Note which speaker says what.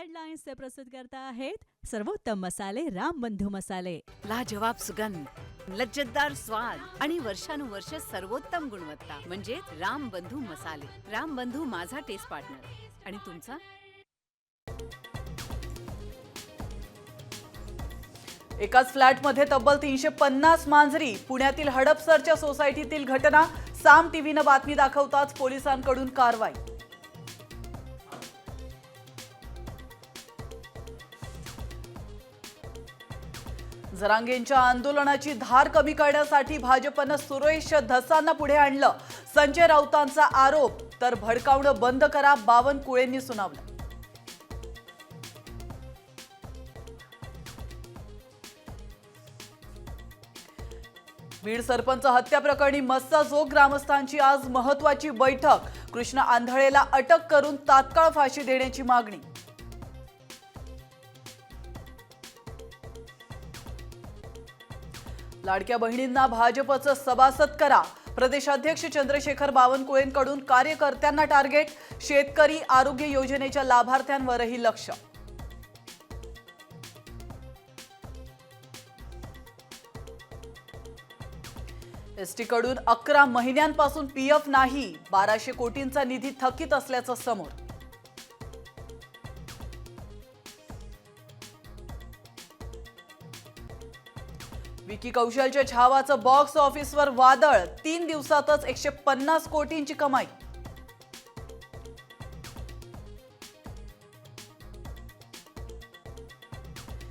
Speaker 1: हेडलाईन्सचे प्रस्तुत करता आहेत सर्वोत्तम मसाले राम बंधू मसाले।
Speaker 2: लाजवाब सुगंध लज्जतदार स्वाद आणि वर्षानुवर्ष सर्वोत्तम गुणवत्ता म्हणजे राम बंधू मसाले. राम बंधू माझा टेस्ट पार्टनर आणि तुमचा?
Speaker 3: एकाच फ्लॅटमध्ये तब्बल तीनशे पन्नास मांजरी पुण्यातील हडपसरच्या सोसायटीतील घटना साम टीव्हीनं बातमी दाखवताच पोलिसांकडून कारवाई. जरांगेंच्या आंदोलनाची धार कमी करण्यासाठी भाजपनं सुरेश धसांना पुढे आणलं. संजय राऊतांचा आरोप तर भडकावणं बंद करा बावनकुळेंनी सुनावलं बीड सरपंच हत्या प्रकरणी मस्साजोग ग्रामस्थांची आज महत्वाची बैठक. कृष्ण आंधळेला अटक करून तात्काळ फाशी देण्याची मागणी. लाडक्या बहिणींना भाजपचं सभासद करा. प्रदेशाध्यक्ष चंद्रशेखर बावनकुळेंकडून कार्यकर्त्यांना टार्गेट शेतकरी आरोग्य योजनेच्या लाभार्थ्यांवरही लक्ष. एसटी कडून अकरा महिन्यांपासून पीएफ नाही बाराशे कोटींचा निधी थकीत असल्याचं समोर. विकी कौशलच्या छावाचं बॉक्स ऑफिसवर वादळ. तीन दिवसातच एकशे पन्नास कोटींची कमाई.